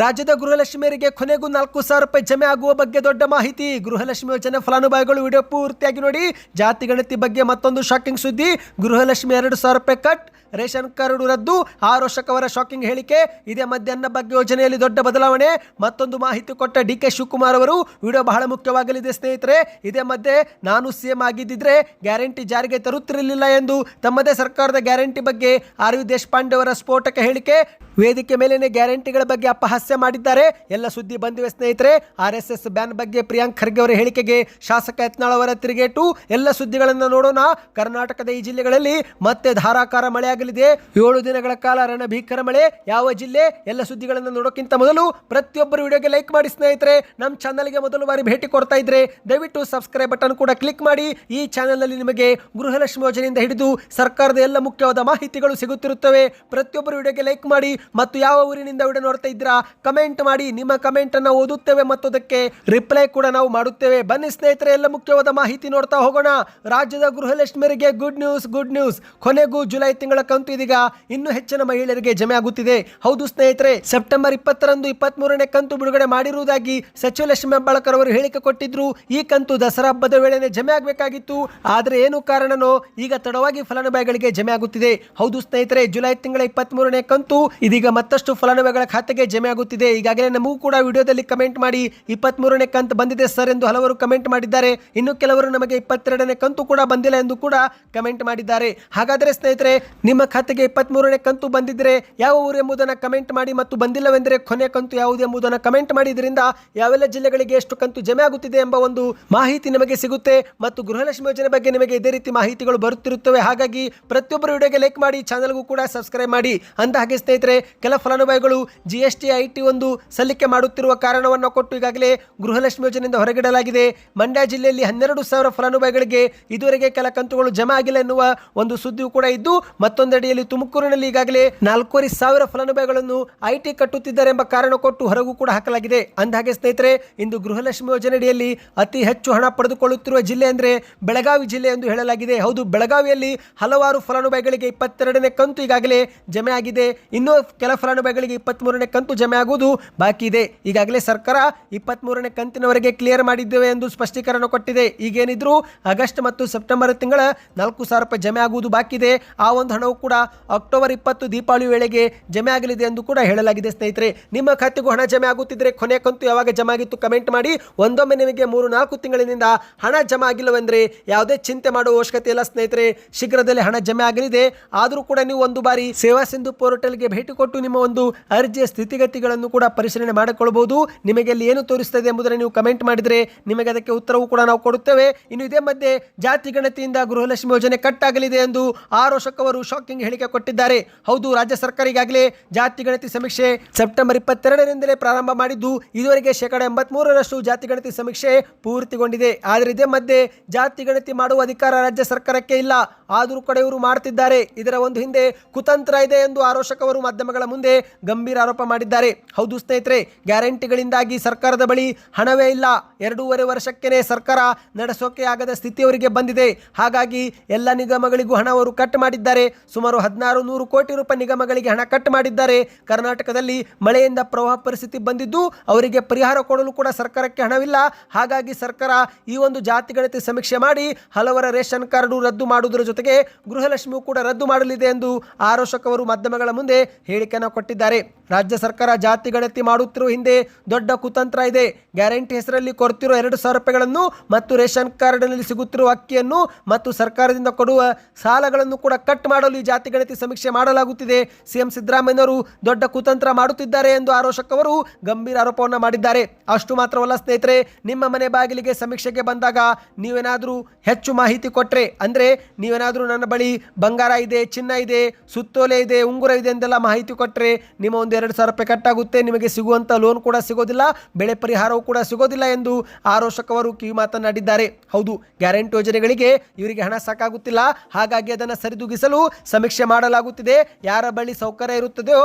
ರಾಜ್ಯದ ಗೃಹಲಕ್ಷ್ಮಿಯರಿಗೆ ಕೊನೆಗೂ ನಾಲ್ಕು ಸಾವಿರ ರೂಪಾಯಿ ಜಮೆ ಆಗುವ ಬಗ್ಗೆ ದೊಡ್ಡ ಮಾಹಿತಿ. ಗೃಹಲಕ್ಷ್ಮಿ ಯೋಜನೆ ಫಲಾನುಭವಿಗಳು ವಿಡಿಯೋ ಪೂರ್ತಿಯಾಗಿ ನೋಡಿ. ಜಾತಿ ಗಣತಿ ಬಗ್ಗೆ ಮತ್ತೊಂದು ಶಾಕಿಂಗ್ ಸುದ್ದಿ. ಗೃಹಲಕ್ಷ್ಮಿ ಎರಡು ಸಾವಿರ ರೂಪಾಯಿ ಕಟ್ ರೇಷನ್ ಕಾರ್ಡ್ ರದ್ದು. ಆರು ವರ್ಷಕ್ಕವರ ಶಾಕಿಂಗ್ ಹೇಳಿಕೆ. ಇದೇ ಮಧ್ಯಾಹ್ನ ಬಗ್ಗೆ ಯೋಜನೆಯಲ್ಲಿ ದೊಡ್ಡ ಬದಲಾವಣೆ. ಮತ್ತೊಂದು ಮಾಹಿತಿ ಕೊಟ್ಟ ಡಿ ಕೆ ಶಿವಕುಮಾರ್ ಅವರು. ವಿಡಿಯೋ ಬಹಳ ಮುಖ್ಯವಾಗಲಿದೆ ಸ್ನೇಹಿತರೆ. ಇದೇ ಮಧ್ಯೆ ನಾನು ಸಿಎಂ ಆಗಿದ್ದಿದ್ರೆ ಗ್ಯಾರಂಟಿ ಜಾರಿಗೆ ತರುತ್ತಿರಲಿಲ್ಲ ಎಂದು. ತಮ್ಮದೇ ಸರ್ಕಾರದ ಗ್ಯಾರಂಟಿ ಬಗ್ಗೆ ಆರ್ ಯು ದೇಶಪಾಂಡೆ ಅವರ ಸ್ಫೋಟಕ ಹೇಳಿಕೆ. ವೇದಿಕೆ ಮೇಲಿನ ಗ್ಯಾರಂಟಿಗಳ ಬಗ್ಗೆ ಅಪಹಾಸ್ಯ ಮಾಡಿದ್ದಾರೆ. ಎಲ್ಲ ಸುದ್ದಿ ಬಂದಿವೆ ಸ್ನೇಹಿತರೆ, ಆರ್ ಎಸ್ ಎಸ್ ಬ್ಯಾನ್ ಬಗ್ಗೆ ಪ್ರಿಯಾಂಕ್ ಖರ್ಗೆ ಅವರ ಹೇಳಿಕೆಗೆ ಶಾಸಕ ಯತ್ನಾಳ್ ಅವರ ತಿರುಗೇಟು. ಎಲ್ಲ ಸುದ್ದಿಗಳನ್ನು ನೋಡೋಣ. ಕರ್ನಾಟಕದ ಈ ಜಿಲ್ಲೆಗಳಲ್ಲಿ ಮತ್ತೆ ಧಾರಾಕಾರ ಮಳೆಯಾಗಲಿದೆ ಏಳು ದಿನಗಳ ಕಾಲ ರಣ ಭೀಕರ ಮಳೆ. ಯಾವ ಜಿಲ್ಲೆ? ಎಲ್ಲ ಸುದ್ದಿಗಳನ್ನು ನೋಡೋಕ್ಕಿಂತ ಮೊದಲು ಪ್ರತಿಯೊಬ್ಬರು ವಿಡಿಯೋಗೆ ಲೈಕ್ ಮಾಡಿ ಸ್ನೇಹಿತರೆ. ನಮ್ಮ ಚಾನಲ್ಗೆ ಮೊದಲು ಬಾರಿ ಭೇಟಿ ಕೊಡ್ತಾ ಇದ್ರೆ ದಯವಿಟ್ಟು ಸಬ್ಸ್ಕ್ರೈಬ್ ಬಟನ್ ಕೂಡ ಕ್ಲಿಕ್ ಮಾಡಿ. ಈ ಚಾನಲ್ನಲ್ಲಿ ನಿಮಗೆ ಗೃಹಲಕ್ಷ್ಮಿ ಯೋಜನೆಯಿಂದ ಹಿಡಿದು ಸರ್ಕಾರದ ಎಲ್ಲ ಮುಖ್ಯವಾದ ಮಾಹಿತಿಗಳು ಸಿಗುತ್ತಿರುತ್ತವೆ. ಪ್ರತಿಯೊಬ್ಬರು ವಿಡಿಯೋಗೆ ಲೈಕ್ ಮಾಡಿ. ಮತ್ತು ಯಾವ ಊರಿನಿಂದ ವಿಡಿಯೋ ನೋಡ್ತಾ ಇದ್ದೀರಾ? ಕಮೆಂಟ್ ಮಾಡಿ. ನಿಮ್ಮ ಕಮೆಂಟ್ ಅನ್ನು ಓದುತ್ತೇವೆ ಮತ್ತು ಅದಕ್ಕೆ ರಿಪ್ಲೈ ಕೂಡ ನಾವು ಮಾಡುತ್ತೇವೆ. ಬನ್ನಿ ಸ್ನೇಹಿತರೆ, ಎಲ್ಲ ಮುಖ್ಯವಾದ ಮಾಹಿತಿ ನೋಡ್ತಾ ಹೋಗೋಣ. ರಾಜ್ಯದ ಗೃಹಲಕ್ಷ್ಮಿಯರಿಗೆ ಗುಡ್ ನ್ಯೂಸ್ ಗುಡ್ ನ್ಯೂಸ್ ಕೊನೆಗೂ ಜುಲೈ ತಿಂಗಳ ಕಂತು ಇದೀಗ ಇನ್ನೂ ಹೆಚ್ಚಿನ ಮಹಿಳೆಯರಿಗೆ ಜಮೆ ಆಗುತ್ತಿದೆ. ಹೌದು ಸ್ನೇಹಿತರೆ, ಸೆಪ್ಟೆಂಬರ್ ಇಪ್ಪತ್ತರಂದು ಇಪ್ಪತ್ತ್ ಮೂರನೇ ಕಂತು ಬಿಡುಗಡೆ ಮಾಡಿರುವುದಾಗಿ ಸಚಿವ ಲಕ್ಷ್ಮಿ ಹೆಬ್ಬಾಳ್ಕರ್ ಅವರು ಹೇಳಿಕೆ ಕೊಟ್ಟಿದ್ರು. ಈ ಕಂತು ದಸರಾ ಹಬ್ಬದ ವೇಳೆನೆ ಜಮೆ ಆಗಬೇಕಾಗಿತ್ತು. ಆದರೆ ಏನು ಕಾರಣನೋ, ಈಗ ತಡವಾಗಿ ಫಲಾನುಭವಿಗಳಿಗೆ ಜಮೆ ಆಗುತ್ತಿದೆ. ಹೌದು ಸ್ನೇಹಿತರೆ, ಜುಲೈ ತಿಂಗಳ ಇಪ್ಪತ್ತ್ ಮೂರನೇ ಕಂತು ಇದೀಗ ಮತ್ತಷ್ಟು ಫಲಾನುಭವಿಗಳ ಖಾತೆಗೆ ಜಮೆ ಆಗುತ್ತಿದೆ. ಈಗಾಗಲೇ ನಮಗೂ ಕೂಡ ವಿಡಿಯೋದಲ್ಲಿ ಕಮೆಂಟ್ ಮಾಡಿ ಇಪ್ಪತ್ತ್ ಮೂರನೇ ಕಂತು ಬಂದಿದೆ ಸರ್ ಎಂದು ಹಲವರು ಕಮೆಂಟ್ ಮಾಡಿದ್ದಾರೆ. ಇನ್ನು ಕೆಲವರು ನಮಗೆ ಇಪ್ಪತ್ತೆರಡನೇ ಕಂತು ಕೂಡ ಬಂದಿಲ್ಲ ಎಂದು ಕೂಡ ಕಮೆಂಟ್ ಮಾಡಿದ್ದಾರೆ. ಹಾಗಾದರೆ ಸ್ನೇಹಿತರೆ, ನಿಮ್ಮ ಖಾತೆಗೆ ಇಪ್ಪತ್ತ್ ಮೂರನೇ ಕಂತು ಬಂದಿದ್ದರೆ ಯಾವ ಊರು ಎಂಬುದನ್ನು ಕಮೆಂಟ್ ಮಾಡಿ ಮತ್ತು ಬಂದಿಲ್ಲವೆಂದರೆ ಕೊನೆ ಕಂತು ಯಾವುದು ಎಂಬುದನ್ನು ಕಮೆಂಟ್ ಮಾಡಿದ್ರಿಂದ ಯಾವೆಲ್ಲ ಜಿಲ್ಲೆಗಳಿಗೆ ಎಷ್ಟು ಕಂತು ಜಮೆ ಆಗುತ್ತಿದೆ ಎಂಬ ಒಂದು ಮಾಹಿತಿ ನಿಮಗೆ ಸಿಗುತ್ತೆ ಮತ್ತು ಗೃಹಲಕ್ಷ್ಮಿ ಯೋಜನೆ ಬಗ್ಗೆ ನಿಮಗೆ ಇದೇ ರೀತಿ ಮಾಹಿತಿಗಳು ಬರುತ್ತಿರುತ್ತವೆ. ಹಾಗಾಗಿ ಪ್ರತಿಯೊಬ್ಬರು ವಿಡಿಯೋಗೆ ಲೈಕ್ ಮಾಡಿ, ಚಾನಲ್ಗೂ ಕೂಡ ಸಬ್ಸ್ಕ್ರೈಬ್ ಮಾಡಿ. ಅಂದ ಹಾಗೆ ಸ್ನೇಹಿತರೆ ಕೆಲ ಫಲಾನುಭವಿಗಳು G S T I T ಒಂದು ಸಲ್ಲಿಕೆ ಮಾಡುತ್ತಿರುವ ಕಾರಣವನ್ನು ಕೊಟ್ಟು ಈಗಾಗಲೇ ಗೃಹಲಕ್ಷ್ಮಿ ಯೋಜನೆಯಿಂದ ಹೊರಗಿಡಲಾಗಿದೆ. ಮಂಡ್ಯ ಜಿಲ್ಲೆಯಲ್ಲಿ ಹನ್ನೆರಡು ಸಾವಿರ ಫಲಾನುಭವಿಗಳಿಗೆ ಇದುವರೆಗೆ ಕೆಲ ಕಂತುಗಳು ಜಮಾ ಆಗಿಲ್ಲ ಎನ್ನುವ ಒಂದು ಸುದ್ದಿಯೂ ಕೂಡ ಇದ್ದು, ಮತ್ತೊಂದೆಡೆಯಲ್ಲಿ ತುಮಕೂರಿನಲ್ಲಿ ಈಗಾಗಲೇ ನಾಲ್ಕೂವರೆ ಸಾವಿರ ಫಲಾನುಭವಿಗಳನ್ನು ಐ ಕಟ್ಟುತ್ತಿದ್ದಾರೆ ಎಂಬ ಕಾರಣ ಕೊಟ್ಟು ಹೊರಗೂ ಕೂಡ ಹಾಕಲಾಗಿದೆ. ಅಂದಹಾಗೆ ಸ್ನೇಹಿತರೆ, ಇಂದು ಗೃಹಲಕ್ಷ್ಮಿ ಯೋಜನೆಯಡಿಯಲ್ಲಿ ಅತಿ ಹೆಚ್ಚು ಹಣ ಪಡೆದುಕೊಳ್ಳುತ್ತಿರುವ ಜಿಲ್ಲೆ ಅಂದರೆ ಬೆಳಗಾವಿ ಜಿಲ್ಲೆ ಎಂದು ಹೇಳಲಾಗಿದೆ. ಹೌದು, ಬೆಳಗಾವಿಯಲ್ಲಿ ಹಲವಾರು ಫಲಾನುಭವಿಗಳಿಗೆ ಇಪ್ಪತ್ತೆರಡನೇ ಕಂತು ಈಗಾಗಲೇ ಜಮೆ ಆಗಿದೆ. ಇನ್ನು ಕೆಲ ಫಲಾನುಭವಿಗಳಿಗೆ ಇಪ್ಪತ್ತ್ಮೂರನೇ ಕಂತು ಜಮೆ ಆಗುವುದು ಬಾಕಿ ಇದೆ. ಈಗಾಗಲೇ ಸರ್ಕಾರ ಇಪ್ಪತ್ತ್ಮೂರನೇ ಕಂತಿನವರೆಗೆ ಕ್ಲಿಯರ್ ಮಾಡಿದ್ದೇವೆ ಎಂದು ಸ್ಪಷ್ಟೀಕರಣ ಕೊಟ್ಟಿದೆ. ಈಗೇನಿದ್ರು ಆಗಸ್ಟ್ ಮತ್ತು ಸೆಪ್ಟೆಂಬರ್ ತಿಂಗಳ ನಾಲ್ಕು ಸಾವಿರ ರೂಪಾಯಿ ಜಮೆ ಆಗುವುದು ಬಾಕಿ ಇದೆ. ಆ ಒಂದು ಹಣವು ಕೂಡ ಅಕ್ಟೋಬರ್ ಇಪ್ಪತ್ತು ದೀಪಾವಳಿ ವೇಳೆಗೆ ಜಮೆ ಆಗಲಿದೆ ಎಂದು ಕೂಡ ಹೇಳಲಾಗಿದೆ ಸ್ನೇಹಿತರೆ. ನಿಮ್ಮ ಖಾತೆಗೂ ಹಣ ಜಮೆ ಆಗುತ್ತಿದ್ದರೆ ಕೊನೆ ಕಂತು ಯಾವಾಗ ಜಮೆ ಆಗಿತ್ತು ಕಮೆಂಟ್ ಮಾಡಿ. ಒಂದೊಮ್ಮೆ ನಿಮಗೆ ಮೂರು ನಾಲ್ಕು ತಿಂಗಳಿನಿಂದ ಹಣ ಜಮೆ ಆಗಿಲ್ಲವೆಂದರೆ ಯಾವುದೇ ಚಿಂತೆ ಮಾಡುವ ಅವಶ್ಯಕತೆ ಇಲ್ಲ ಸ್ನೇಹಿತರೆ. ಶೀಘ್ರದಲ್ಲೇ ಹಣ ಜಮೆ ಆಗಲಿದೆ. ಆದರೂ ಕೂಡ ನೀವು ಒಂದು ಬಾರಿ ಸೇವಾ ಸಿಂಧು ಪೋರ್ಟಲ್ಗೆ ಭೇಟಿ ಕೊಟ್ಟು ನಿಮ್ಮ ಒಂದು ಅರ್ಜಿಯ ಸ್ಥಿತಿಗತಿಗಳನ್ನು ಕೂಡ ಪರಿಶೀಲನೆ ಮಾಡಿಕೊಳ್ಳಬಹುದು. ನಿಮಗೆ ಅಲ್ಲಿ ಏನು ತೋರಿಸ್ತದೆ ಎಂಬುದನ್ನು ನೀವು ಕಮೆಂಟ್ ಮಾಡಿದರೆ ನಿಮಗೆ ಅದಕ್ಕೆ ಉತ್ತರವೂ ಕೂಡ ನಾವು ಕೊಡುತ್ತೇವೆ. ಇನ್ನು ಇದೇ ಮಧ್ಯೆ ಜಾತಿ ಗಣತಿಯಿಂದ ಗೃಹಲಕ್ಷ್ಮಿ ಯೋಜನೆ ಕಟ್ ಆಗಲಿದೆ ಎಂದು ಆರೋಷಕವರು ಶಾಕಿಂಗ್ ಹೇಳಿಕೆ ಕೊಟ್ಟಿದ್ದಾರೆ. ಹೌದು, ರಾಜ್ಯ ಸರ್ಕಾರ ಈಗಾಗಲೇ ಜಾತಿ ಗಣತಿ ಸಮೀಕ್ಷೆ ಸೆಪ್ಟೆಂಬರ್ ಇಪ್ಪತ್ತೆರಡರಿಂದಲೇ ಪ್ರಾರಂಭ ಮಾಡಿದ್ದು. ಇದುವರೆಗೆ ಶೇಕಡ ಎಂಬತ್ಮೂರರಷ್ಟು ಜಾತಿ ಗಣತಿ ಸಮೀಕ್ಷೆ ಪೂರ್ತಿಗೊಂಡಿದೆ. ಆದರೆ ಇದೇ ಮಧ್ಯೆ ಜಾತಿ ಗಣತಿ ಮಾಡುವ ಅಧಿಕಾರ ರಾಜ್ಯ ಸರ್ಕಾರಕ್ಕೆ ಇಲ್ಲ. ಆದರೂ ಕೂಡ ಇವರು ಮಾಡ್ತಿದ್ದಾರೆ. ಇದರ ಒಂದು ಹಿಂದೆ ಕುತಂತ್ರ ಇದೆ ಎಂದು ಆರೋಷಕವರು ಮಾಧ್ಯಮಗಳ ಮುಂದೆ ಗಂಭೀರ ಆರೋಪ ಮಾಡಿದ್ದಾರೆ. ಹೌದು ಸ್ನೇಹಿತರೆ, ಗ್ಯಾರಂಟಿಗಳಿಂದಾಗಿ ಸರ್ಕಾರದ ಬಳಿ ಹಣವೇ ಇಲ್ಲ. ಎರಡೂವರೆ ವರ್ಷಕ್ಕೇ ಸರ್ಕಾರ ನಡೆಸೋಕೆ ಆಗದ ಸ್ಥಿತಿ ಅವರಿಗೆ ಬಂದಿದೆ. ಹಾಗಾಗಿ ಎಲ್ಲ ನಿಗಮಗಳಿಗೂ ಹಣ ಅವರು ಕಟ್ ಮಾಡಿದ್ದಾರೆ. ಸುಮಾರು ಹದಿನಾರು ನೂರು ಕೋಟಿ ರೂಪಾಯಿ ನಿಗಮಗಳಿಗೆ ಹಣ ಕಟ್ ಮಾಡಿದ್ದಾರೆ. ಕರ್ನಾಟಕದಲ್ಲಿ ಮಳೆಯಿಂದ ಪ್ರವಾಹ ಪರಿಸ್ಥಿತಿ ಬಂದಿದ್ದು ಅವರಿಗೆ ಪರಿಹಾರ ಕೊಡಲು ಕೂಡ ಸರ್ಕಾರಕ್ಕೆ ಹಣವಿಲ್ಲ. ಹಾಗಾಗಿ ಸರ್ಕಾರ ಈ ಒಂದು ಜಾತಿ ಗಣತಿ ಸಮೀಕ್ಷೆ ಮಾಡಿ ಹಲವರ ರೇಷನ್ ಕಾರ್ಡು ರದ್ದು ಮಾಡುವುದರ ಜೊತೆಗೆ ಗೃಹಲಕ್ಷ್ಮಿಯು ಕೂಡ ರದ್ದು ಮಾಡಲಿದೆ ಎಂದು ಆರೋಷಕವರು ಮಾಧ್ಯಮಗಳ ಮುಂದೆ ಹೇಳಿಕೆಯನ್ನು ಕೊಟ್ಟಿದ್ದಾರೆ. ರಾಜ್ಯ ಸರ್ಕಾರ ಜಾತಿ ಗಣತಿ ಮಾಡುತ್ತಿರುವ ಹಿಂದೆ ದೊಡ್ಡ ಕುತಂತ್ರ ಇದೆ. ಗ್ಯಾರಂಟಿ ಹೆಸರಲ್ಲಿ ಕೊಡ್ತಿರೋ ಎರಡು ಸಾವಿರ ರೂಪಾಯಿಗಳನ್ನು ಮತ್ತು ರೇಷನ್ ಕಾರ್ಡ್ನಲ್ಲಿ ಸಿಗುತ್ತಿರುವ ಅಕ್ಕಿಯನ್ನು ಮತ್ತು ಸರ್ಕಾರದಿಂದ ಕೊಡುವ ಸಾಲಗಳನ್ನು ಕೂಡ ಕಟ್ ಮಾಡಲು ಈ ಜಾತಿ ಗಣತಿ ಸಮೀಕ್ಷೆ ಮಾಡಲಾಗುತ್ತಿದೆ. ಸಿಎಂ ಸಿದ್ದರಾಮಯ್ಯನವರು ದೊಡ್ಡ ಕುತಂತ್ರ ಮಾಡುತ್ತಿದ್ದಾರೆ ಎಂದು ಆರೋಷಕವರು ಗಂಭೀರ ಆರೋಪವನ್ನು ಮಾಡಿದ್ದಾರೆ. ಅಷ್ಟು ಮಾತ್ರವಲ್ಲ ಸ್ನೇಹಿತರೆ, ನಿಮ್ಮ ಮನೆ ಬಾಗಿಲಿಗೆ ಸಮೀಕ್ಷೆಗೆ ಬಂದಾಗ ನೀವೇನಾದರೂ ಹೆಚ್ಚು ಮಾಹಿತಿ ಕೊಟ್ಟರೆ ಅಂದರೆ ನೀವೇನಾದರೂ ನನ್ನ ಬಳಿ ಬಂಗಾರ ಇದೆ, ಚಿನ್ನ ಇದೆ, ಸುತ್ತೋಲೆ ಇದೆ, ಉಂಗುರ ಇದೆ ಎಂದೆಲ್ಲ ಮಾಹಿತಿ ಕೊಟ್ಟರೆ ನಿಮ್ಮ ಒಂದು ಎರಡು ಸಾವಿರ ರೂಪಾಯಿ ಕಟ್ಟಾಗುತ್ತೆ. ನಿಮಗೆ ಸಿಗುವಂಥ ಲೋನ್ ಕೂಡ ಸಿಗೋದಿಲ್ಲ, ಬೆಳೆ ಪರಿಹಾರವೂ ಕೂಡ ಸಿಗೋದಿಲ್ಲ ಎಂದು ಆರೋಶಕವರು ಕಿವಿ ಮಾತನಾಡಿದ್ದಾರೆ ಹೌದು, ಗ್ಯಾರಂಟಿ ಯೋಜನೆಗಳಿಗೆ ಇವರಿಗೆ ಹಣ ಸಾಕಾಗುತ್ತಿಲ್ಲ. ಹಾಗಾಗಿ ಅದನ್ನು ಸರಿದೂಗಿಸಲು ಸಮೀಕ್ಷೆ ಮಾಡಲಾಗುತ್ತಿದೆ. ಯಾರ ಬಳಿ ಸೌಕರ್ಯ ಇರುತ್ತದೆಯೋ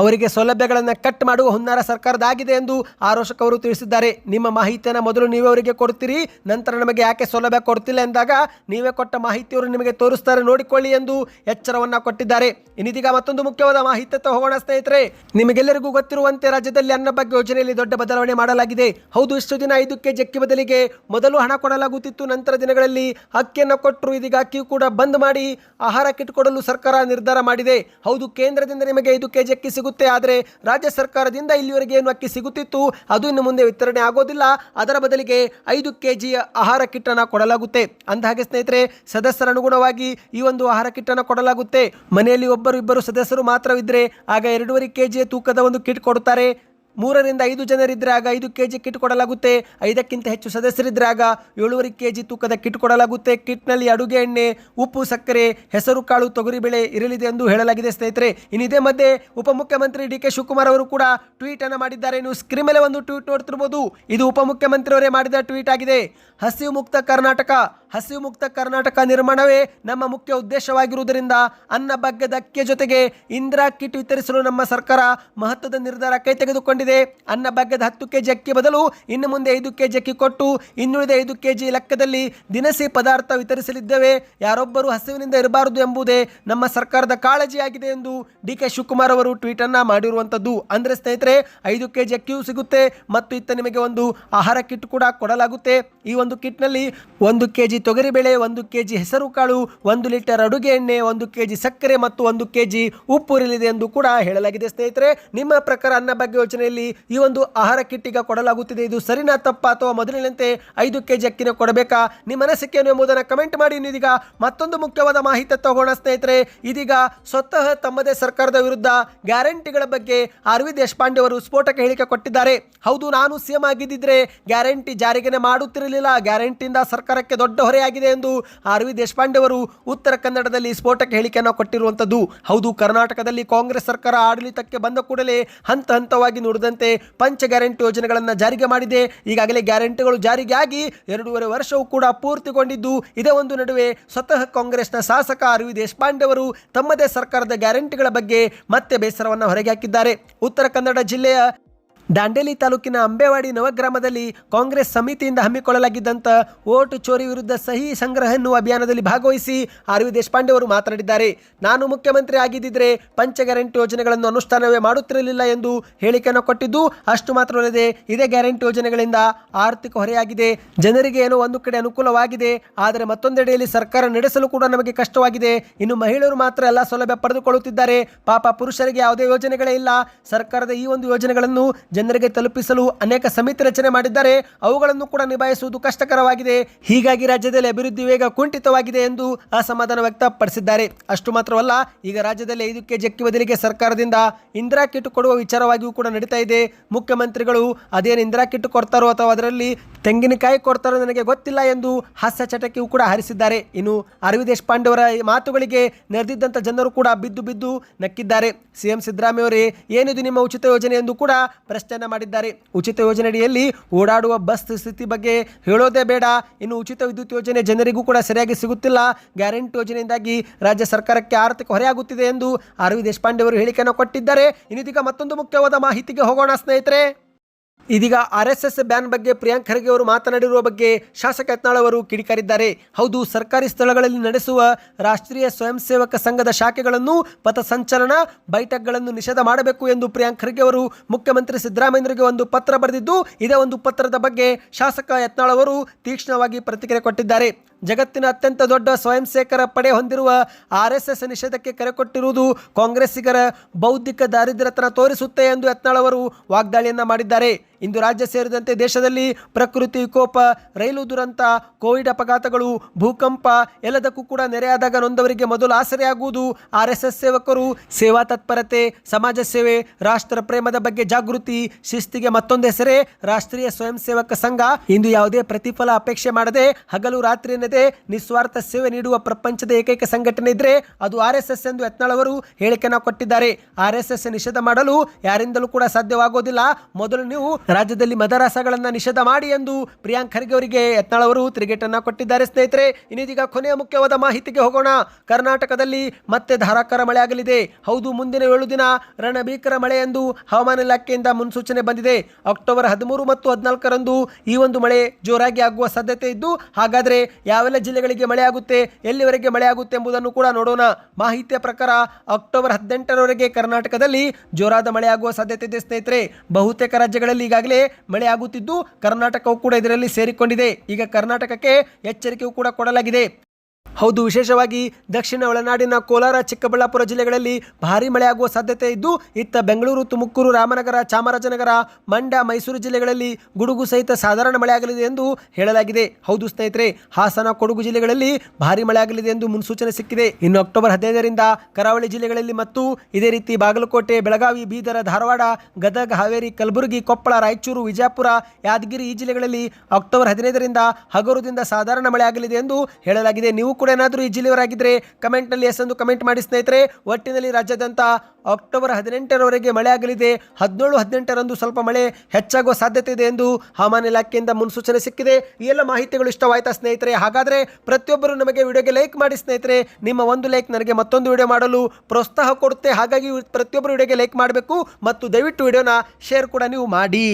ಅವರಿಗೆ ಸೌಲಭ್ಯಗಳನ್ನು ಕಟ್ ಮಾಡುವ ಹುನ್ನಾರ ಸರ್ಕಾರದಾಗಿದೆ ಎಂದು ಆರೋಷಕ್ ಅವರು ತಿಳಿಸಿದ್ದಾರೆ. ನಿಮ್ಮ ಮಾಹಿತಿಯನ್ನು ಮೊದಲು ನೀವೇ ಅವರಿಗೆ ಕೊಡ್ತೀರಿ, ನಂತರ ನಮಗೆ ಯಾಕೆ ಸೌಲಭ್ಯ ಕೊಡ್ತಿಲ್ಲ ಎಂದಾಗ ನೀವೇ ಕೊಟ್ಟ ಮಾಹಿತಿಯವರು ನಿಮಗೆ ತೋರಿಸ್ತಾರೆ, ನೋಡಿಕೊಳ್ಳಿ ಎಂದು ಎಚ್ಚರವನ್ನ ಕೊಟ್ಟಿದ್ದಾರೆ. ಇನ್ನಿದೀಗ ಮತ್ತೊಂದು ಮುಖ್ಯವಾದ ಮಾಹಿತಿ ಹೋಗೋಣ ಸ್ನೇಹಿತರೆ. ನಿಮಗೆಲ್ಲರಿಗೂ ಗೊತ್ತಿರುವಂತೆ ರಾಜ್ಯದಲ್ಲಿ ಅನ್ನಭಾಗ್ಯ ಯೋಜನೆಯಲ್ಲಿ ದೊಡ್ಡ ಬದಲಾವಣೆ ಮಾಡಲಾಗಿದೆ. ಹೌದು, ಇಷ್ಟು ದಿನ ಐದು ಕೆಜಿ ಅಕ್ಕಿ ಬದಲಿಗೆ ಮೊದಲು ಹಣ ಕೊಡಲಾಗುತ್ತಿತ್ತು, ನಂತರ ದಿನಗಳಲ್ಲಿ ಅಕ್ಕಿಯನ್ನು ಕೊಟ್ಟರು ಇದೀಗ ಅಕ್ಕಿ ಕೂಡ ಬಂದ್ ಮಾಡಿ ಆಹಾರ ಕಿಟ್ ಕೊಡಲು ಸರ್ಕಾರ ನಿರ್ಧಾರ ಮಾಡಿದೆ. ಹೌದು, ಕೇಂದ್ರದಿಂದ ನಿಮಗೆ ಐದು ಕೆಜಿ ಅಕ್ಕಿ ಸಿಗುತ್ತೆ. ಆದರೆ ರಾಜ್ಯ ಸರ್ಕಾರದಿಂದ ಇಲ್ಲಿವರೆಗೆ ಏನು ಅಕ್ಕಿ ಸಿಗುತ್ತಿತ್ತು, ಅದು ಇನ್ನು ಮುಂದೆ ವಿತರಣೆ ಆಗೋದಿಲ್ಲ. ಅದರ ಬದಲಿಗೆ ಐದು ಕೆ ಜಿ ಆಹಾರ ಕಿಟ್ಟನ್ನು ಕೊಡಲಾಗುತ್ತೆ. ಅಂದಹಾಗೆ ಸ್ನೇಹಿತರೆ, ಸದಸ್ಯರ ಅನುಗುಣವಾಗಿ ಈ ಒಂದು ಆಹಾರ ಕಿಟ್ಟನ್ನು ಕೊಡಲಾಗುತ್ತೆ. ಮನೆಯಲ್ಲಿ ಒಬ್ಬರು ಇಬ್ಬರು ಸದಸ್ಯರು ಮಾತ್ರವಿದ್ದರೆ ಆಗ ಎರಡೂವರೆ ಕೆ ಜಿಯ ತೂಕದ ಒಂದು ಕಿಟ್ ಕೊಡುತ್ತಾರೆ. ಮೂರರಿಂದ ಐದು ಜನರಿದ್ದರೆ ಆಗ ಐದು ಕೆ ಜಿ ಕಿಟ್ ಕೊಡಲಾಗುತ್ತೆ. ಐದಕ್ಕಿಂತ ಹೆಚ್ಚು ಸದಸ್ಯರಿದ್ದರೆ ಆಗ ಏಳುವರೆ ಕೆ ಜಿ ತೂಕದ ಕಿಟ್ ಕೊಡಲಾಗುತ್ತೆ. ಕಿಟ್ನಲ್ಲಿ ಅಡುಗೆ ಎಣ್ಣೆ, ಉಪ್ಪು, ಸಕ್ಕರೆ, ಹೆಸರು, ಕಾಳು ತೊಗರಿಬೇಳೆ ಇರಲಿದೆ ಎಂದು ಹೇಳಲಾಗಿದೆ ಸ್ನೇಹಿತರೆ. ಇದೇ ಮಧ್ಯೆ ಉಪಮುಖ್ಯಮಂತ್ರಿ ಡಿ ಕೆ ಶಿವಕುಮಾರ್ ಅವರು ಕೂಡ ಟ್ವೀಟ್ ಅನ್ನು ಮಾಡಿದ್ದಾರೆ. ನೀವು ಸ್ಕ್ರೀನ್ ಮೇಲೆ ಒಂದು ಟ್ವೀಟ್ ನೋಡ್ತಿರ್ಬೋದು. ಇದು ಉಪಮುಖ್ಯಮಂತ್ರಿಯವರೇ ಮಾಡಿದ ಟ್ವೀಟ್ ಆಗಿದೆ. ಹಸಿವು ಮುಕ್ತ ಕರ್ನಾಟಕ, ಹಸಿವು ಮುಕ್ತ ಕರ್ನಾಟಕ ನಿರ್ಮಾಣವೇ ನಮ್ಮ ಮುಖ್ಯ ಉದ್ದೇಶವಾಗಿರುವುದರಿಂದ ಅನ್ನ ಭಾಗ್ಯದ ಅಕ್ಕಿಯ ಜೊತೆಗೆ ಇಂದಿರಾ ಕಿಟ್ ವಿತರಿಸಲು ನಮ್ಮ ಸರ್ಕಾರ ಮಹತ್ವದ ನಿರ್ಧಾರ ಕೈ ತೆಗೆದುಕೊಂಡಿದೆ ಅನ್ನ ಭಾಗ್ಯದ ಹತ್ತು ಕೆಜಿ ಅಕ್ಕಿ ಬದಲು ಇನ್ನು ಮುಂದೆ ಐದು ಕೆಜಿ ಅಕ್ಕಿ ಕೊಟ್ಟು, ಇನ್ನುಳಿದ ಐದು ಕೆಜಿ ಲೆಕ್ಕದಲ್ಲಿ ದಿನಸಿ ಪದಾರ್ಥ ವಿತರಿಸಲಿದ್ದೇವೆ. ಯಾರೊಬ್ಬರು ಹಸಿವಿನಿಂದ ಇರಬಾರದು ಎಂಬುದೇ ನಮ್ಮ ಸರ್ಕಾರದ ಕಾಳಜಿಯಾಗಿದೆ ಎಂದು ಡಿ ಕೆ ಶಿವಕುಮಾರ್ ಅವರು ಟ್ವೀಟ್ ಅನ್ನ ಮಾಡಿರುವಂತದ್ದು. ಅಂದ್ರೆ ಸ್ನೇಹಿತರೆ, ಐದು ಕೆಜಿ ಅಕ್ಕಿಯೂ ಸಿಗುತ್ತೆ ಮತ್ತು ಇತ್ತ ನಿಮಗೆ ಒಂದು ಆಹಾರ ಕಿಟ್ ಕೂಡ ಕೊಡಲಾಗುತ್ತೆ. ಈ ಒಂದು ಕಿಟ್ನಲ್ಲಿ ಒಂದು ಕೆಜಿ ತೊಗರಿಬೇಳೆ, ಒಂದು ಕೆಜಿ ಹೆಸರು ಕಾಳು ಒಂದು ಲೀಟರ್ ಅಡುಗೆ ಎಣ್ಣೆ, ಒಂದು ಕೆಜಿ ಸಕ್ಕರೆ ಮತ್ತು ಒಂದು ಕೆಜಿ ಉಪ್ಪು ಇರಲಿದೆ ಎಂದು ಕೂಡ ಹೇಳಲಾಗಿದೆ. ಸ್ನೇಹಿತರೆ, ನಿಮ್ಮ ಪ್ರಕಾರ ಅನ್ನಭಾಗ್ಯ ಈ ಒಂದು ಆಹಾರ ಕಿಟ್ಟಿಗ ಕೊಡಲಾಗುತ್ತಿದೆ. ಇದು ಸರಿನಾ ತಪ್ಪ ಅಥವಾ ಮೊದಲಿನಂತೆ ಐದು ಕೆಜಿ ಅಕ್ಕಿನ ಕೊಡಬೇಕಾ? ನಿಮ್ಮ ಅನಿಸಿಕೆ ಏನು ಎಂಬುದನ್ನು ಕಮೆಂಟ್ ಮಾಡಿ. ಇದೀಗ ಮತ್ತೊಂದು ಮುಖ್ಯವಾದ ಮಾಹಿತಿ ತಗೋಣ, ಸ್ನೇಹಿತರೆ. ಇದೀಗ ಸ್ವತಃ ತಮ್ಮದೇ ಸರ್ಕಾರದ ವಿರುದ್ಧ ಗ್ಯಾರಂಟಿಗಳ ಬಗ್ಗೆ ಅರವಿಂದ್ ದೇಶಪಾಂಡೆ ಅವರು ಸ್ಫೋಟಕ ಹೇಳಿಕೆ ಕೊಟ್ಟಿದ್ದಾರೆ. ಹೌದು, ನಾನು ಸಿಎಂ ಆಗಿದ್ದಿದ್ರೆ ಗ್ಯಾರಂಟಿ ಜಾರಿಗೆನೆ ಮಾಡುತ್ತಿರಲಿಲ್ಲ. ಗ್ಯಾರಂಟಿಯಿಂದ ಸರ್ಕಾರಕ್ಕೆ ದೊಡ್ಡ ಹೊರೆಯಾಗಿದೆ ಎಂದು ಅರವಿಂದ್ ದೇಶಪಾಂಡೆ ಅವರು ಉತ್ತರ ಕನ್ನಡದಲ್ಲಿ ಸ್ಫೋಟಕ ಹೇಳಿಕೆಯನ್ನು ಕೊಟ್ಟಿರುವಂಥದ್ದು ಹೌದು, ಕರ್ನಾಟಕದಲ್ಲಿ ಕಾಂಗ್ರೆಸ್ ಸರ್ಕಾರ ಆಡಳಿತಕ್ಕೆ ಬಂದ ಕೂಡಲೇ ಹಂತ ಹಂತವಾಗಿ ನುಡಿದಂತೆ ಪಂಚ ಗ್ಯಾರಂಟಿ ಯೋಜನೆಗಳನ್ನು ಜಾರಿಗೆ ಮಾಡಿದೆ. ಈಗಾಗಲೇ ಗ್ಯಾರಂಟಿಗಳು ಜಾರಿಗೆ ಆಗಿ ಎರಡೂವರೆ ವರ್ಷವೂ ಕೂಡ ಪೂರ್ತಿಗೊಂಡಿದ್ದು. ಇದೇ ಒಂದು ನಡುವೆ ಸ್ವತಃ ಕಾಂಗ್ರೆಸ್ನ ಶಾಸಕ ಅರವಿ ದೇಶಪಾಂಡೆ ಅವರು ತಮ್ಮದೇ ಸರ್ಕಾರದ ಗ್ಯಾರಂಟಿಗಳ ಬಗ್ಗೆ ಮತ್ತೆ ಬೇಸರವನ್ನು ಹೊರಗೆ ಹಾಕಿದ್ದಾರೆ. ಉತ್ತರ ಕನ್ನಡ ಜಿಲ್ಲೆಯ ದಾಂಡೇಲಿ ತಾಲೂಕಿನ ಅಂಬೇವಾಡಿ ನವಗ್ರಾಮದಲ್ಲಿ ಕಾಂಗ್ರೆಸ್ ಸಮಿತಿಯಿಂದ ಹಮ್ಮಿಕೊಳ್ಳಲಾಗಿದ್ದಂಥ ಓಟು ಚೋರಿ ವಿರುದ್ಧ ಸಹಿ ಸಂಗ್ರಹ ಎನ್ನುವ ಅಭಿಯಾನದಲ್ಲಿ ಭಾಗವಹಿಸಿ ಆರ್ ವಿ ದೇಶಪಾಂಡೆ ಅವರು ಮಾತನಾಡಿದ್ದಾರೆ. ನಾನು ಮುಖ್ಯಮಂತ್ರಿ ಆಗಿದ್ದಿದ್ರೆ ಪಂಚ ಗ್ಯಾರಂಟಿ ಯೋಜನೆಗಳನ್ನು ಅನುಷ್ಠಾನವೇ ಮಾಡುತ್ತಿರಲಿಲ್ಲ ಎಂದು ಹೇಳಿಕೆಯನ್ನು ಕೊಟ್ಟಿದ್ದು, ಅಷ್ಟು ಮಾತ್ರವಲ್ಲದೆ ಇದೇ ಗ್ಯಾರಂಟಿ ಯೋಜನೆಗಳಿಂದ ಆರ್ಥಿಕ ಹೊರೆಯಾಗಿದೆ. ಜನರಿಗೆ ಏನೋ ಒಂದು ಕಡೆ ಅನುಕೂಲವಾಗಿದೆ, ಆದರೆ ಮತ್ತೊಂದೆಡೆಯಲ್ಲಿ ಸರ್ಕಾರ ನಡೆಸಲು ಕೂಡ ನಮಗೆ ಕಷ್ಟವಾಗಿದೆ. ಇನ್ನು ಮಹಿಳೆಯರು ಮಾತ್ರ ಎಲ್ಲ ಸೌಲಭ್ಯ ಪಡೆದುಕೊಳ್ಳುತ್ತಿದ್ದಾರೆ. ಪಾಪ ಪುರುಷರಿಗೆ ಯಾವುದೇ ಯೋಜನೆಗಳೇ ಇಲ್ಲ. ಸರ್ಕಾರದ ಈ ಒಂದು ಯೋಜನೆಗಳನ್ನು ಜನರಿಗೆ ತಲುಪಿಸಲು ಅನೇಕ ಸಮಿತಿ ರಚನೆ ಮಾಡಿದ್ದಾರೆ. ಅವುಗಳನ್ನು ಕೂಡ ನಿಭಾಯಿಸುವುದು ಕಷ್ಟಕರವಾಗಿದೆ. ಹೀಗಾಗಿ ರಾಜ್ಯದಲ್ಲಿ ಅಭಿವೃದ್ಧಿ ವೇಗ ಕುಂಠಿತವಾಗಿದೆ ಎಂದು ಅಸಮಾಧಾನ ವ್ಯಕ್ತಪಡಿಸಿದ್ದಾರೆ. ಅಷ್ಟು ಮಾತ್ರವಲ್ಲ, ಈಗ ರಾಜ್ಯದಲ್ಲಿ ಐದು ಕೆಜಿ ಅಕ್ಕಿ ಬದಲಿಗೆ ಸರ್ಕಾರದಿಂದ ಇಂದಿರಾ ಕಿಟ್ ಕೊಡುವ ವಿಚಾರವಾಗಿಯೂ ಕೂಡ ನಡೀತಾ ಇದೆ. ಮುಖ್ಯಮಂತ್ರಿಗಳು ಅದೇನು ಇಂದಿರಾ ಕಿಟ್ ಕೊಡ್ತಾರೋ ಅಥವಾ ಅದರಲ್ಲಿ ತೆಂಗಿನಕಾಯಿ ಕೊಡ್ತಾರೋ ನನಗೆ ಗೊತ್ತಿಲ್ಲ ಎಂದು ಹಾಸ್ಯ ಚಟಕಿಯೂ ಕೂಡ ಹರಿಸಿದ್ದಾರೆ. ಇನ್ನು ಅರವಿಂದ್ ದೇಶಪಾಂಡೆ ಅವರ ಮಾತುಗಳಿಗೆ ನೆರೆದಿದ್ದಂಥ ಜನರು ಕೂಡ ಬಿದ್ದು ಬಿದ್ದು ನಕ್ಕಿದ್ದಾರೆ. ಸಿಎಂ ಸಿದ್ದರಾಮಯ್ಯ ಅವರೇ, ಏನಿದು ನಿಮ್ಮ ಉಚಿತ ಯೋಜನೆ ಎಂದು ಕೂಡ ಪ್ರಶ್ನೆಯನ್ನ ಮಾಡಿದ್ದಾರೆ. ಉಚಿತ ಯೋಜನೆಯಡಿಯಲ್ಲಿ ಓಡಾಡುವ ಬಸ್ ಸ್ಥಿತಿ ಬಗ್ಗೆ ಹೇಳೋದೇ ಬೇಡ. ಇನ್ನು ಉಚಿತ ವಿದ್ಯುತ್ ಯೋಜನೆ ಜನರಿಗೂ ಕೂಡ ಸರಿಯಾಗಿ ಸಿಗುತ್ತಿಲ್ಲ. ಗ್ಯಾರಂಟಿ ಯೋಜನೆಯಿಂದಾಗಿ ರಾಜ್ಯ ಸರ್ಕಾರಕ್ಕೆ ಆರ್ಥಿಕ ಹೊರೆಯಾಗುತ್ತಿದೆ ಎಂದು ಅರವಿಂದ್ ದೇಶಪಾಂಡೆ ಅವರು ಹೇಳಿಕೆಯನ್ನು ಕೊಟ್ಟಿದ್ದಾರೆ. ಇನ್ನಿದೀಗ ಮತ್ತೊಂದು ಮುಖ್ಯವಾದ ಮಾಹಿತಿಗೆ ಹೋಗೋಣ ಸ್ನೇಹಿತರೆ. ಇದೀಗ ಆರ್ ಎಸ್ ಎಸ್ ಬ್ಯಾನ್ ಬಗ್ಗೆ ಪ್ರಿಯಾಂಕ್ ಖರ್ಗೆ ಅವರು ಮಾತನಾಡಿರುವ ಬಗ್ಗೆ ಶಾಸಕ ಯತ್ನಾಳ್ ಅವರು ಕಿಡಿಕಾರಿದ್ದಾರೆ. ಹೌದು, ಸರ್ಕಾರಿ ಸ್ಥಳಗಳಲ್ಲಿ ನಡೆಸುವ ರಾಷ್ಟ್ರೀಯ ಸ್ವಯಂ ಸೇವಕ ಸಂಘದ ಶಾಖೆಗಳನ್ನು ಪಥಸಂಚಲನ ಬೈಠಕ್ಗಳನ್ನು ನಿಷೇಧ ಮಾಡಬೇಕು ಎಂದು ಪ್ರಿಯಾಂಕ್ ಖರ್ಗೆ ಅವರು ಮುಖ್ಯಮಂತ್ರಿ ಸಿದ್ದರಾಮಯ್ಯರಿಗೆ ಒಂದು ಪತ್ರ ಬರೆದಿದ್ದು, ಇದೇ ಒಂದು ಪತ್ರದ ಬಗ್ಗೆ ಶಾಸಕ ಯತ್ನಾಳ್ ಅವರು ತೀಕ್ಷ್ಣವಾಗಿ ಪ್ರತಿಕ್ರಿಯೆ ಕೊಟ್ಟಿದ್ದಾರೆ. ಜಗತ್ತಿನ ಅತ್ಯಂತ ದೊಡ್ಡ ಸ್ವಯಂ ಸೇವಕರ ಪಡೆ ಹೊಂದಿರುವ ಆರ್ ಎಸ್ ಎಸ್ ನಿಷೇಧಕ್ಕೆ ಕರೆ ಕೊಟ್ಟಿರುವುದು ಕಾಂಗ್ರೆಸ್ಸಿಗರ ಬೌದ್ಧಿಕ ದಾರಿದ್ರ್ಯತನ ತೋರಿಸುತ್ತೆ ಎಂದು ಯತ್ನಾಳ್ ಅವರು ವಾಗ್ದಾಳಿಯನ್ನ ಮಾಡಿದ್ದಾರೆ. ಇಂದು ರಾಜ್ಯ ಸೇರಿದಂತೆ ದೇಶದಲ್ಲಿ ಪ್ರಕೃತಿ, ಕೋಪ, ರೈಲು ದುರಂತ, ಕೋವಿಡ್ ಅಪಘಾತಗಳು, ಭೂಕಂಪ ಎಲ್ಲದಕ್ಕೂ ಕೂಡ ನೆರೆಯಾದಾಗ ನೊಂದವರಿಗೆ ಮೊದಲು ಆಸರೆಯಾಗುವುದು ಆರ್ ಸೇವಕರು. ಸೇವಾ ತತ್ಪರತೆ, ಸಮಾಜ ಸೇವೆ, ರಾಷ್ಟ್ರ ಪ್ರೇಮದ ಬಗ್ಗೆ ಜಾಗೃತಿ, ಶಿಸ್ತಿಗೆ ಮತ್ತೊಂದು ಹೆಸರೇ ರಾಷ್ಟ್ರೀಯ ಸ್ವಯಂ ಸೇವಕ ಸಂಘ. ಇಂದು ಯಾವುದೇ ಪ್ರತಿಫಲ ಅಪೇಕ್ಷೆ ಮಾಡದೆ ಹಗಲು ರಾತ್ರಿ ಎನ್ನದೆ ನಿಸ್ವಾರ್ಥ ಸೇವೆ ನೀಡುವ ಪ್ರಪಂಚದ ಏಕೈಕ ಸಂಘಟನೆ ಇದ್ರೆ ಅದು ಆರ್ ಎಂದು ಯತ್ನಾಳ್ ಅವರು ಕೊಟ್ಟಿದ್ದಾರೆ. ಆರ್ ಎಸ್ ಎಸ್ ನಿಷೇಧ ಮಾಡಲು ಯಾರಿಂದಲೂ ಕೂಡ ಸಾಧ್ಯವಾಗೋದಿಲ್ಲ. ಮೊದಲು ನೀವು ರಾಜ್ಯದಲ್ಲಿ ಮದರಸಗಳನ್ನು ನಿಷೇಧ ಮಾಡಿ ಎಂದು ಪ್ರಿಯಾಂಕ್ ಖರ್ಗೆ ಅವರಿಗೆ ಯತ್ನಾಳ್ ಅವರು ತಿರುಗೇಟನ್ನು ಕೊಟ್ಟಿದ್ದಾರೆ. ಸ್ನೇಹಿತರೆ ಇನ್ನೀಗ ಕೊನೆಯ ಮುಖ್ಯವಾದ ಮಾಹಿತಿಗೆ ಹೋಗೋಣ. ಕರ್ನಾಟಕದಲ್ಲಿ ಮತ್ತೆ ಧಾರಾಕಾರ ಮಳೆ ಆಗಲಿದೆ. ಹೌದು, ಮುಂದಿನ ಏಳು ದಿನ ರಣಭೀಕರ ಮಳೆ ಎಂದು ಹವಾಮಾನ ಇಲಾಖೆಯಿಂದ ಮುನ್ಸೂಚನೆ ಬಂದಿದೆ. ಅಕ್ಟೋಬರ್ ಹದಿಮೂರು ಮತ್ತು ಹದಿನಾಲ್ಕರಂದು ಈ ಒಂದು ಮಳೆ ಜೋರಾಗಿ ಆಗುವ ಸಾಧ್ಯತೆ ಇದ್ದು, ಹಾಗಾದರೆ ಯಾವೆಲ್ಲ ಜಿಲ್ಲೆಗಳಿಗೆ ಮಳೆ ಆಗುತ್ತೆ, ಎಲ್ಲಿವರೆಗೆ ಮಳೆ ಆಗುತ್ತೆ ಎಂಬುದನ್ನು ಕೂಡ ನೋಡೋಣ. ಮಾಹಿತಿಯ ಪ್ರಕಾರ ಅಕ್ಟೋಬರ್ ಹದಿನೆಂಟರವರೆಗೆ ಕರ್ನಾಟಕದಲ್ಲಿ ಜೋರಾದ ಮಳೆ ಆಗುವ ಸಾಧ್ಯತೆ ಇದೆ. ಸ್ನೇಹಿತರೆ, ಬಹುತೇಕ ರಾಜ್ಯಗಳಲ್ಲಿ ಈಗಾಗಲೇ ಮಳೆ ಆಗುತ್ತಿದ್ದು ಕರ್ನಾಟಕವು ಕೂಡ ಇದರಲ್ಲಿ ಸೇರಿಕೊಂಡಿದೆ. ಈಗ ಕರ್ನಾಟಕಕ್ಕೆ ಎಚ್ಚರಿಕೆಯೂ ಕೂಡ ಕೊಡಲಾಗಿದೆ. ಹೌದು, ವಿಶೇಷವಾಗಿ ದಕ್ಷಿಣ ಒಳನಾಡಿನ ಕೋಲಾರ, ಚಿಕ್ಕಬಳ್ಳಾಪುರ ಜಿಲ್ಲೆಗಳಲ್ಲಿ ಭಾರಿ ಮಳೆಯಾಗುವ ಸಾಧ್ಯತೆ ಇದ್ದು, ಇತ್ತ ಬೆಂಗಳೂರು, ತುಮಕೂರು, ರಾಮನಗರ, ಚಾಮರಾಜನಗರ, ಮಂಡ್ಯ, ಮೈಸೂರು ಜಿಲ್ಲೆಗಳಲ್ಲಿ ಗುಡುಗು ಸಹಿತ ಸಾಧಾರಣ ಮಳೆಯಾಗಲಿದೆ ಎಂದು ಹೇಳಲಾಗಿದೆ. ಹೌದು ಸ್ನೇಹಿತರೆ, ಹಾಸನ, ಕೊಡಗು ಜಿಲ್ಲೆಗಳಲ್ಲಿ ಭಾರಿ ಮಳೆಯಾಗಲಿದೆ ಎಂದು ಮುನ್ಸೂಚನೆ ಸಿಕ್ಕಿದೆ. ಇನ್ನು ಅಕ್ಟೋಬರ್ ಹದಿನೈದರಿಂದ ಕರಾವಳಿ ಜಿಲ್ಲೆಗಳಲ್ಲಿ ಮತ್ತು ಇದೇ ರೀತಿ ಬಾಗಲಕೋಟೆ, ಬೆಳಗಾವಿ, ಬೀದರ, ಧಾರವಾಡ, ಗದಗ, ಹಾವೇರಿ, ಕಲಬುರಗಿ, ಕೊಪ್ಪಳ, ರಾಯಚೂರು ವಿಜಯಪುರ ಯಾದಗಿರಿ ಈ ಜಿಲ್ಲೆಗಳಲ್ಲಿ ಅಕ್ಟೋಬರ್ ಹದಿನೈದರಿಂದ ಹಗರುದಿಂದ ಸಾಧಾರಣ ಮಳೆಯಾಗಲಿದೆ ಎಂದು ಹೇಳಲಾಗಿದೆ. ನೀವು ಕೂಡ ಏನಾದರೂ ಈ ಜಿಲ್ಲೆಯವರಾಗಿದ್ದರೆ ಕಮೆಂಟ್ನಲ್ಲಿ ಎಸ್ ಎಂದು ಕಮೆಂಟ್ ಮಾಡಿ ಸ್ನೇಹಿತರೆ. ಒಟ್ಟಿನಲ್ಲಿ ರಾಜ್ಯಾದ್ಯಂತ ಅಕ್ಟೋಬರ್ ಹದಿನೆಂಟರವರೆಗೆ ಮಳೆ ಆಗಲಿದೆ. ಹದಿನೇಳು, ಹದಿನೆಂಟರಂದು ಸ್ವಲ್ಪ ಮಳೆ ಹೆಚ್ಚಾಗುವ ಸಾಧ್ಯತೆ ಇದೆ ಎಂದು ಹವಾಮಾನ ಇಲಾಖೆಯಿಂದ ಮುನ್ಸೂಚನೆ ಸಿಕ್ಕಿದೆ. ಈ ಎಲ್ಲ ಮಾಹಿತಿಗಳು ಇಷ್ಟವಾಯ್ತಾ ಸ್ನೇಹಿತರೆ? ಹಾಗಾದರೆ ಪ್ರತಿಯೊಬ್ಬರು ನಮಗೆ ವಿಡಿಯೋಗೆ ಲೈಕ್ ಮಾಡಿ ಸ್ನೇಹಿತರೆ. ನಿಮ್ಮ ಒಂದು ಲೈಕ್ ನನಗೆ ಮತ್ತೊಂದು ವಿಡಿಯೋ ಮಾಡಲು ಪ್ರೋತ್ಸಾಹ ಕೊಡುತ್ತೆ. ಹಾಗಾಗಿ ಪ್ರತಿಯೊಬ್ಬರು ವಿಡಿಯೋಗೆ ಲೈಕ್ ಮಾಡಬೇಕು. ಮತ್ತು ದಯವಿಟ್ಟು ವಿಡಿಯೋನ ಶೇರ್ ಕೂಡ ನೀವು ಮಾಡಿ.